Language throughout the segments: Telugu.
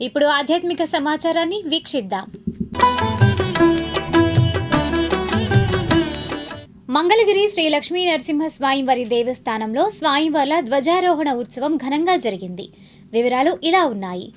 ఇప్పుడు ఆధ్యాత్మిక సమాచారాన్ని వీక్షిద్దాం. మంగళగిరి శ్రీ లక్ష్మీ నరసింహ స్వామివారి దేవస్థానంలో స్వామివార్ల ధ్వజారోహణ ఉత్సవం ఘనంగా జరిగింది. వివరాలు ఇలా ఉన్నాయి.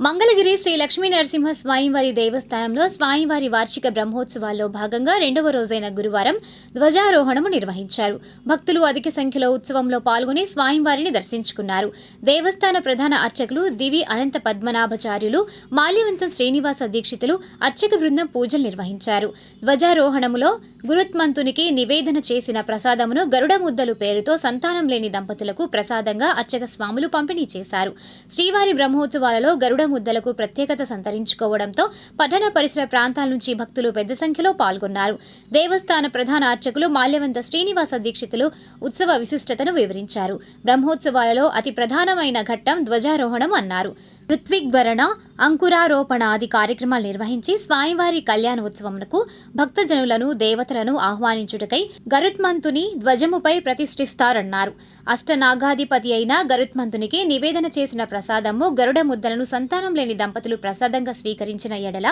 మంగళగిరి శ్రీ లక్ష్మీ నరసింహ స్వామివారి దేవస్థానంలో స్వామివారి వార్షిక బ్రహ్మోత్సవాల్లో భాగంగా రెండవ రోజైన గురువారం ధ్వజారోహణము నిర్వహించారు. భక్తులు అధిక సంఖ్యలో ఉత్సవంలో పాల్గొని స్వామివారిని దర్శించుకున్నారు. దేవస్థాన ప్రధాన అర్చకులు దివి అనంత పద్మనాభచార్యులు మాల్యవంతం శ్రీనివాస దీక్షితులు అర్చక బృందం పూజలు నిర్వహించారు. ధ్వజారోహణములో గురుత్మంతునికి నివేదన చేసిన ప్రసాదమును గరుడ ముద్దలు పేరుతో సంతానం లేని దంపతులకు ప్రసాదంగా అర్చక స్వాములు పంపిణీ చేశారు. శ్రీవారి బ్రహ్మోత్సవాలలో గరుడ ముద్దలకు ప్రత్యేకత సంతరించుకోవడంతో పట్టణ పరిసర ప్రాంతాల నుంచి భక్తులు పెద్ద సంఖ్యలో పాల్గొన్నారు. దేవస్థాన ప్రధాన అర్చకులు మాల్యవంత శ్రీనివాస దీక్షితులు ఉత్సవ విశిష్టతను వివరించారు. బ్రహ్మోత్సవాలలో అతి ప్రధానమైన ఘట్టం ధ్వజారోహణం అన్నారు. ఋత్విగ్వరణ అంకురారోపణాది కార్యక్రమాలు నిర్వహించి స్వామివారి కళ్యాణ కళ్యాణోత్సవమునకు భక్తజనులను దేవతలను ఆహ్వానించుటకై గరుత్మంతుని ధ్వజముపై ప్రతిష్ఠిస్తారన్నారు. అష్టనాగాధిపతి అయిన గరుత్మంతునికి నివేదన చేసిన ప్రసాదము గరుడ ముద్దలను సంతానం లేని దంపతులు ప్రసాదంగా స్వీకరించిన ఎడల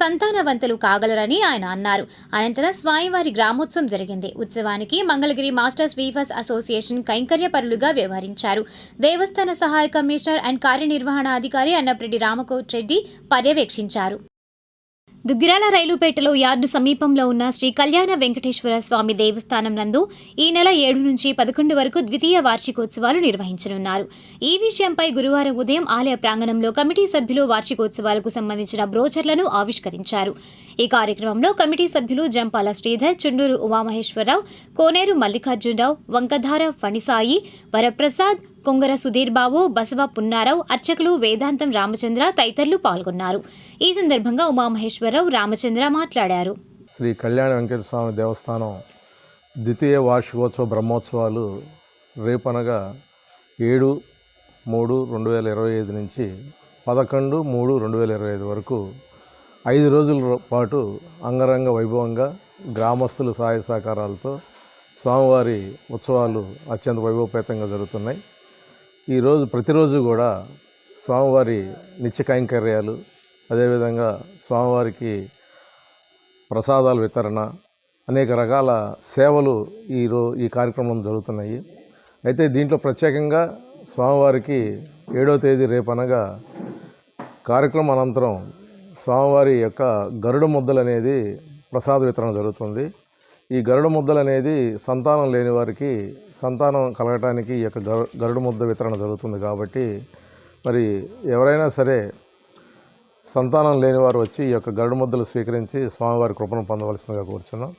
సంతానవంతులు కాగలరని ఆయన అన్నారు. అనంతరం స్వామివారి గ్రామోత్సవం జరిగింది. ఉత్సవానికి మంగళగిరి మాస్టర్స్ వీవర్స్ అసోసియేషన్ కైంకర్యపరులుగా వ్యవహరించారు. దేవస్థాన సహాయ కమిషనర్ అండ్ కార్యనిర్వహణాధికారి అన్నప్రెడ్డి రామకోట్ రెడ్డి పర్యవేక్షించారు. దుగ్గిరాల రైలుపేటలో యార్డు సమీపంలో ఉన్న శ్రీ కళ్యాణ వెంకటేశ్వర స్వామి దేవస్థానం నందు ఈ నెల ఏడు నుంచి పదకొండు వరకు ద్వితీయ వార్షికోత్సవాలు నిర్వహించనున్నారు. ఈ విషయంపై గురువారం ఉదయం ఆలయ ప్రాంగణంలో కమిటీ సభ్యులు వార్షికోత్సవాలకు సంబంధించిన బ్రోచర్లను ఆవిష్కరించారు. ఈ కార్యక్రమంలో కమిటీ సభ్యులు జంపాల శ్రీధర్ చుండూరు ఉమామహేశ్వరరావు కోనేరు మల్లికార్జునరావు వంకధార ఫణిసాయి వరప్రసాద్ కొంగర సుధీర్ బాబు బసవ పున్నారావు అర్చకులు వేదాంతం రామచంద్ర తదితరులు పాల్గొన్నారు. ఈ సందర్భంగా ఉమామహేశ్వరరావు రామచంద్ర మాట్లాడారు. శ్రీ కళ్యాణ వెంకటస్వామి స్వామి దేవస్థానం ద్వితీయ వార్షికోత్సవ బ్రహ్మోత్సవాలు రేపనగా ఏడు మూడు రెండు వేల ఇరవై ఐదు నుంచి పదకొండు మూడు రెండు వేల ఇరవై ఐదు వరకు ఐదు రోజుల పాటు అంగరంగ వైభవంగా గ్రామస్తుల సహాయ సహకారాలతో స్వామివారి ఉత్సవాలు అత్యంత వైభవపేతంగా జరుగుతున్నాయి. ఈరోజు ప్రతిరోజు కూడా స్వామివారి నిత్య కైంకర్యాలు అదేవిధంగా స్వామివారికి ప్రసాదాల వితరణ అనేక రకాల సేవలు ఈ ఈ కార్యక్రమం జరుగుతున్నాయి. అయితే దీంట్లో ప్రత్యేకంగా స్వామివారికి ఏడో తేదీ రేపు అనగా కార్యక్రమం అనంతరం స్వామివారి యొక్క గరుడ ముద్దలు అనేది ప్రసాద వితరణ జరుగుతుంది. ఈ గరుడ ముద్దలు అనేది సంతానం లేని వారికి సంతానం కలగటానికి ఈ యొక్క గరుడ ముద్ద వితరణ జరుగుతుంది కాబట్టి మరి ఎవరైనా సరే సంతానం లేని వారు వచ్చి ఈ యొక్క గరుడ ముద్దలు స్వీకరించి స్వామివారి కృపను పొందవలసిందిగా కోరుచున్నాం.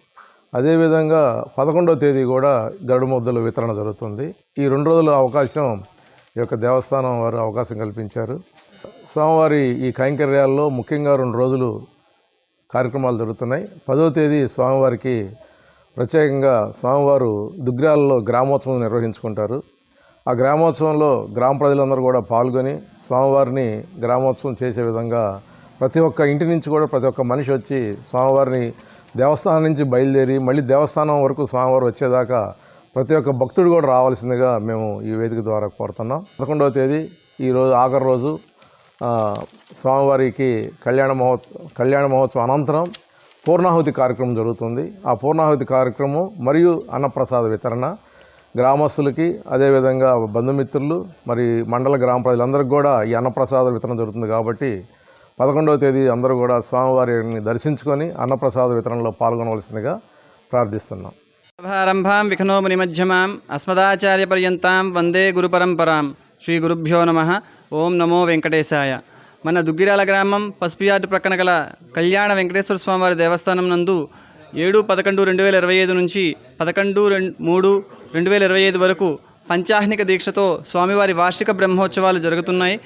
అదేవిధంగా పదకొండవ తేదీ కూడా గరుడ ముద్దలు వితరణ జరుగుతుంది. ఈ రెండు రోజుల అవకాశం ఈ యొక్క దేవస్థానం వారు అవకాశం కల్పించారు. స్వామివారి ఈ కైంకర్యాల్లో ముఖ్యంగా రెండు రోజులు కార్యక్రమాలు జరుగుతున్నాయి. పదవ తేదీ స్వామివారికి ప్రత్యేకంగా స్వామివారు దుగ్రాలలో గ్రామోత్సవం నిర్వహించుకుంటారు. ఆ గ్రామోత్సవంలో గ్రామ ప్రజలందరూ కూడా పాల్గొని స్వామివారిని గ్రామోత్సవం చేసే విధంగా ప్రతి ఒక్క ఇంటి నుంచి కూడా ప్రతి ఒక్క మనిషి వచ్చి స్వామివారిని దేవస్థానం నుంచి బయలుదేరి మళ్ళీ దేవస్థానం వరకు స్వామివారు వచ్చేదాకా ప్రతి ఒక్క భక్తుడు కూడా రావాల్సిందిగా మేము ఈ వేదిక ద్వారా కోరుతున్నాం. పదకొండవ తేదీ ఈరోజు ఆఖరి రోజు స్వామివారికి కళ్యాణ మహోత్సవం కళ్యాణ మహోత్సవం అనంతరం పూర్ణాహుతి కార్యక్రమం జరుగుతుంది. ఆ పూర్ణాహుతి కార్యక్రమం మరియు అన్నప్రసాద వితరణ గ్రామస్తులకి అదేవిధంగా బంధుమిత్రులు మరి మండల గ్రామ ప్రజలందరికీ కూడా ఈ అన్నప్రసాద వితరణ జరుగుతుంది కాబట్టి పదకొండవ తేదీ అందరూ కూడా స్వామివారిని దర్శించుకొని అన్నప్రసాద వితరణలో పాల్గొనవలసిందిగా ప్రార్థిస్తున్నాం. ప్రారంభాం విఘ్నో మునిమధ్యమాం అస్మదాచార్యపర్యంతాం వందే గురుపరంపరాం. శ్రీ గురుభ్యో నమ. ఓం నమో వెంకటేశాయ. మన దుగ్గిరాల గ్రామం పసుపుయార్డు ప్రక్కన గల కళ్యాణ వెంకటేశ్వర స్వామివారి దేవస్థానం నందు ఏడు పదకొండు రెండు వేల ఇరవై ఐదు నుంచి పదకొండు రెండు మూడు రెండు వేల ఇరవై ఐదు వరకు పంచాహ్నిక దీక్షతో స్వామివారి వార్షిక బ్రహ్మోత్సవాలు జరుగుతున్నాయి.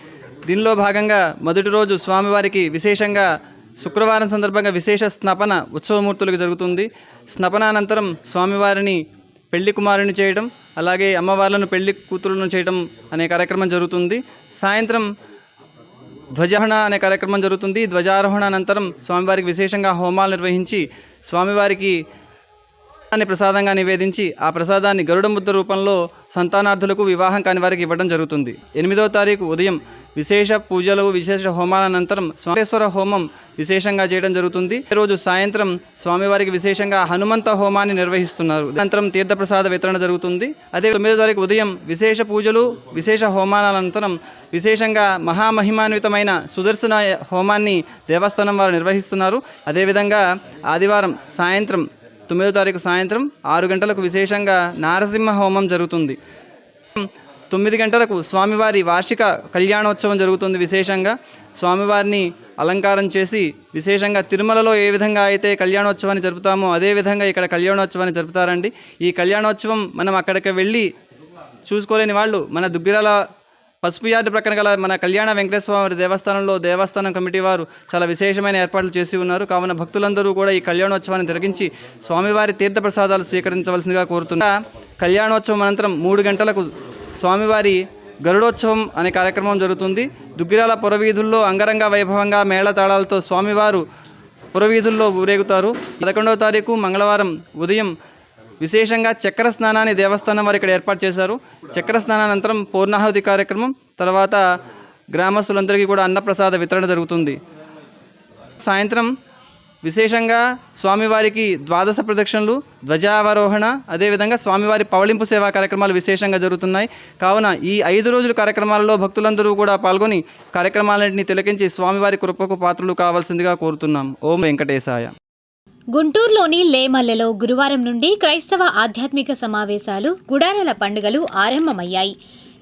దీనిలో భాగంగా మొదటి రోజు స్వామివారికి విశేషంగా శుక్రవారం సందర్భంగా విశేష స్నపన ఉత్సవమూర్తులకు జరుగుతుంది. స్నపనానంతరం స్వామివారిని పెళ్ళి కుమారుని చేయడం అలాగే అమ్మవార్లను పెళ్ళి కూతురులను చేయడం అనే కార్యక్రమం జరుగుతుంది. సాయంత్రం ధ్వజారోహణ అనే కార్యక్రమం జరుగుతుంది. ధ్వజారోహణ అనంతరం స్వామివారికి విశేషంగా హోమాలు నిర్వహించి స్వామివారికి దాన్ని ప్రసాదంగా నివేదించి ఆ ప్రసాదాన్ని గరుడముద్ద రూపంలో సంతానార్థులకు వివాహం కాని వారికి ఇవ్వడం జరుగుతుంది. ఎనిమిదవ తారీఖు ఉదయం విశేష పూజలు విశేష హోమాల అనంతరం స్వామేశ్వర హోమం విశేషంగా చేయడం జరుగుతుంది. ఈ రోజు సాయంత్రం స్వామివారికి విశేషంగా హనుమంత హోమాన్ని నిర్వహిస్తున్నారు. అనంతరం తీర్థప్రసాద వితరణ జరుగుతుంది. అదే తొమ్మిదో తారీఖు ఉదయం విశేష పూజలు విశేష హోమాల అనంతరం విశేషంగా మహామహిమాన్వితమైన సుదర్శన హోమాన్ని దేవస్థానం వారు నిర్వహిస్తున్నారు. అదేవిధంగా ఆదివారం సాయంత్రం తొమ్మిదో తారీఖు సాయంత్రం ఆరు గంటలకు విశేషంగా నారసింహ హోమం జరుగుతుంది. తొమ్మిది గంటలకు స్వామివారి వార్షిక కళ్యాణోత్సవం జరుగుతుంది విశేషంగా. స్వామివారిని అలంకారం చేసి విశేషంగా తిరుమలలో ఏ విధంగా అయితే కళ్యాణోత్సవాన్ని జరుపుతామో అదే విధంగా ఇక్కడ కళ్యాణోత్సవాన్ని జరుపుతారండి. ఈ కళ్యాణోత్సవం మనం అక్కడికి వెళ్ళి చూసుకోలేని వాళ్ళు మన దుగ్గిరాల పసుపు యార్డు ప్రక్కన గల మన కళ్యాణ వెంకటేశ్వర దేవస్థానంలో దేవస్థానం కమిటీ వారు చాలా విశేషమైన ఏర్పాట్లు చేసి ఉన్నారు. కావున భక్తులందరూ కూడా ఈ కళ్యాణోత్సవాన్ని తిరగించి స్వామివారి తీర్థప్రసాదాలు స్వీకరించవలసిందిగా కోరుతున్నా. కళ్యాణోత్సవం అనంతరం మూడు గంటలకు స్వామివారి గరుడోత్సవం అనే కార్యక్రమం జరుగుతుంది. దుగ్గిరాల పురవీధుల్లో అంగరంగ వైభవంగా మేళతాళాలతో స్వామివారు పురవీధుల్లో ఊరేగుతారు. పదకొండవ తారీఖు మంగళవారం ఉదయం విశేషంగా చక్ర స్నానాన్ని దేవస్థానం వారు ఇక్కడ ఏర్పాటు చేశారు. చక్ర స్నానానంతరం పూర్ణాహుతి కార్యక్రమం తర్వాత గ్రామస్తులందరికీ కూడా అన్నప్రసాద వితరణ జరుగుతుంది. సాయంత్రం విశేషంగా స్వామివారికి ద్వాదశ ప్రదక్షిణలు ధ్వజావరోహణ అదేవిధంగా స్వామివారి పవళింపు సేవా కార్యక్రమాలు విశేషంగా జరుగుతున్నాయి. కావున ఈ ఐదు రోజుల కార్యక్రమాలలో భక్తులందరూ కూడా పాల్గొని కార్యక్రమాలన్నింటినీ తిలకించి స్వామివారి కృపకు పాత్రలు కావాల్సిందిగా కోరుతున్నాం. ఓం వెంకటేశాయ. గుంటూరులోని లేమల్లెలో గురువారం నుండి క్రైస్తవ ఆధ్యాత్మిక సమావేశాలు గుడారాల పండుగలు ఆరంభమయ్యాయి.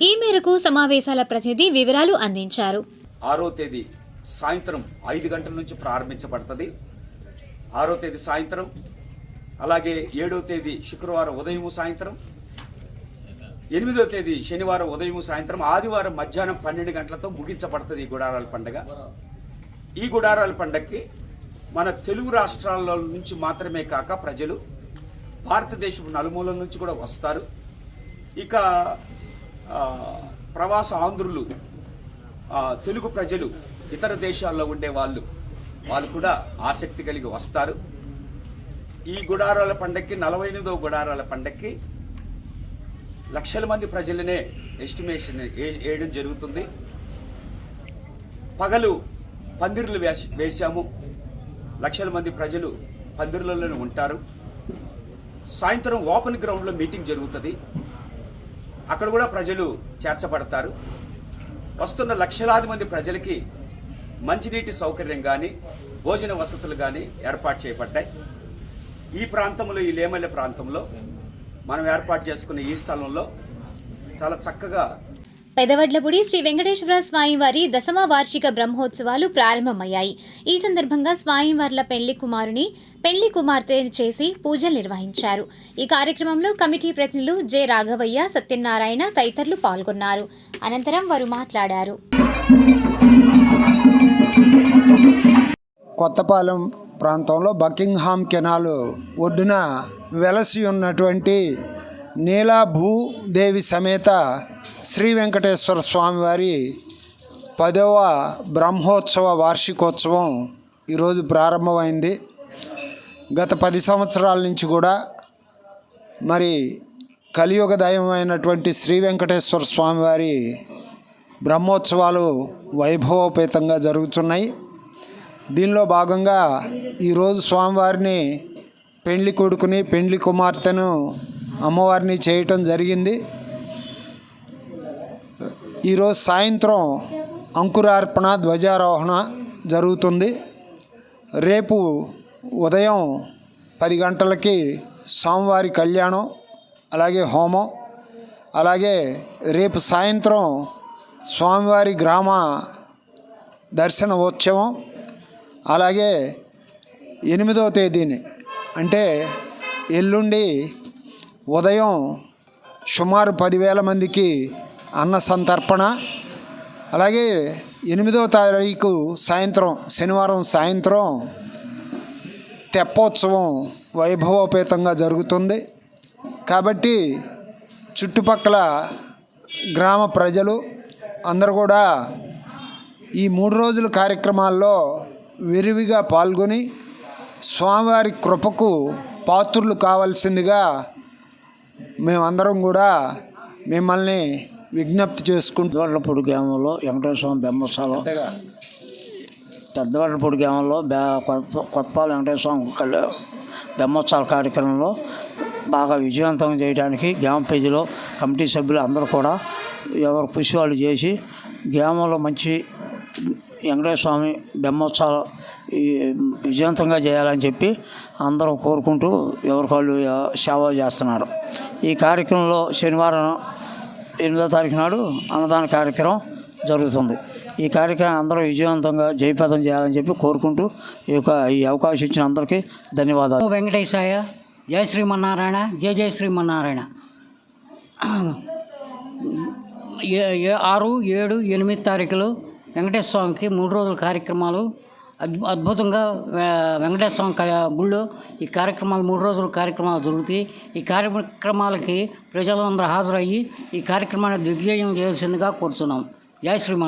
ఈ మేరకు సమావేశాల ప్రతినిధి వివరాలు అందించారు. ఆరో తేదీ సాయంత్రం ఐదు గంటల నుంచి ప్రారంభించబడుతుంది. ఆరో తేదీ సాయంత్రం అలాగే ఏడో తేదీ శుక్రవారం ఉదయం సాయంత్రం ఎనిమిదో తేదీ శనివారం ఉదయం సాయంత్రం ఆదివారం మధ్యాహ్నం పన్నెండు గంటలతో ముగించబడుతుంది ఈ గుడారాల పండుగ. ఈ గుడారాల పండగకి మన తెలుగు రాష్ట్రాల నుంచి మాత్రమే కాక ప్రజలు భారతదేశం నలుమూలల నుంచి కూడా వస్తారు. ఇక ప్రవాస ఆంధ్రులు తెలుగు ప్రజలు ఇతర దేశాల్లో ఉండే వాళ్ళు వాళ్ళు కూడా ఆసక్తి కలిగి వస్తారు. ఈ గుడారాల పండక్కి నలభై ఎనిమిదవ గుడారాల పండక్కి లక్షల మంది ప్రజలనే ఎస్టిమేషన్ ఏ- వేయడం జరుగుతుంది. పగలు పందిర్లు వేసాము వేశాము. లక్షల మంది ప్రజలు పందిర్లలోనే ఉంటారు. సాయంత్రం ఓపెన్ గ్రౌండ్లో మీటింగ్ జరుగుతుంది. అక్కడ కూడా ప్రజలు చేర్చబడతారు. వస్తున్న లక్షలాది మంది ప్రజలకి మంచినీటి సౌకర్యం కానీ భోజన వసతులు కానీ ఏర్పాటు చేయబడ్డాయి ఈ ప్రాంతంలో ఈ లేమల్లె ప్రాంతంలో మనం ఏర్పాటు చేసుకున్న ఈ స్థలంలో చాలా చక్కగా పెదవడ్లపూడి శ్రీ వెంకటేశ్వర స్వామివారి దశమ వార్షిక బ్రహ్మోత్సవాలు ప్రారంభమయ్యాయి. ఈ సందర్భంగా స్వామివార్ల పెళ్ళి కుమారుని పెళ్ళి కుమార్తె చేసి పూజలు నిర్వహించారు. ఈ కార్యక్రమంలో కమిటీ ప్రతినిధులు జె రాఘవయ్య సత్యనారాయణ తదితరులు పాల్గొన్నారు. అనంతరం వారు మాట్లాడారు. కొత్తపాలెం ప్రాంతంలో బకింగ్హామ్ కెనాల్ ఒడ్డున వెలసి ఉన్నటువంటి నీలాభూదేవి సమేత శ్రీ వెంకటేశ్వర స్వామివారి పదవ బ్రహ్మోత్సవ వార్షికోత్సవం ఈరోజు ప్రారంభమైంది. గత పది సంవత్సరాల నుంచి కూడా మరి కలియుగ దైవమైనటువంటి శ్రీ వెంకటేశ్వర స్వామివారి బ్రహ్మోత్సవాలు వైభవోపేతంగా జరుగుతున్నాయి. దీనిలో భాగంగా ఈరోజు స్వామివారిని పెండ్లి కొడుకుని పెండ్లి కుమార్తెను అమ్మవారిని చేయటం జరిగింది. ఈరోజు సాయంత్రం అంకురార్పణ ధ్వజారోహణ జరుగుతుంది. రేపు ఉదయం పది గంటలకి స్వామివారి కళ్యాణం అలాగే హోమం అలాగే రేపు సాయంత్రం స్వామివారి గ్రామ దర్శన ఉత్సవం అలాగే ఎనిమిదవ తేదీని అంటే ఎల్లుండి ఉదయం సుమారు పదివేల మందికి అన్న సంతర్పణ. అలాగే ఎనిమిదవ తారీఖు సాయంత్రం శనివారం సాయంత్రం తెప్పోత్సవం వైభవోపేతంగా జరుగుతుంది. కాబట్టి చుట్టుపక్కల గ్రామ ప్రజలు అందరూ కూడా ఈ మూడు రోజుల కార్యక్రమాల్లో విరివిగా పాల్గొని స్వామివారి కృపకు పాత్రులు కావాల్సిందిగా మేమందరం కూడా మిమ్మల్ని విజ్ఞప్తి చేసుకుంటూ పెద్దవాళ్ళపూడి గ్రామంలో వెంకటేశ్వర స్వామి బ్రహ్మోత్సవాలు పెద్దవాళ్ళపూడి గ్రామంలో కొత్తపాలు వెంకటేశ్వర స్వామి బ్రహ్మోత్సవాల కార్యక్రమంలో బాగా విజయవంతం చేయడానికి గ్రామ ప్రజలు కమిటీ సభ్యులు అందరూ కూడా ఎవరు కృషి వాళ్ళు చేసి గ్రామంలో మంచి వెంకటేశ్వర స్వామి బ్రహ్మోత్సవాలు విజయవంతంగా చేయాలని చెప్పి అందరూ కోరుకుంటూ ఎవరికాళ్ళు సేవ చేస్తున్నారు. ఈ కార్యక్రమంలో శనివారం ఎనిమిదో తారీఖు నాడు అన్నదాన కార్యక్రమం జరుగుతుంది. ఈ కార్యక్రమం అందరూ విజయవంతంగా జయప్రదం చేయాలని చెప్పి కోరుకుంటూ ఈ యొక్క ఈ అవకాశం ఇచ్చిన అందరికీ ధన్యవాదాలు. వెంకటేశాయ జయ శ్రీమన్నారాయణ జయ జయ శ్రీమన్నారాయణ. ఏ- ఆరు ఏడు ఎనిమిది తారీఖులు వెంకటేశ్వర స్వామికి మూడు రోజుల కార్యక్రమాలు అద్భుతంగా వెంకటేశ్వర స్వామి క- గుళ్ళో. ఈ కార్యక్రమాలు మూడు రోజులు కార్యక్రమాలు జరుగుతాయి. ఈ కార్యక్రమాలకి ప్రజలందరూ హాజరయ్యి ఈ కార్యక్రమాన్ని దిగ్విజయం చేయాల్సిందిగా కోరుతున్నాం జయ శ్రీమన్.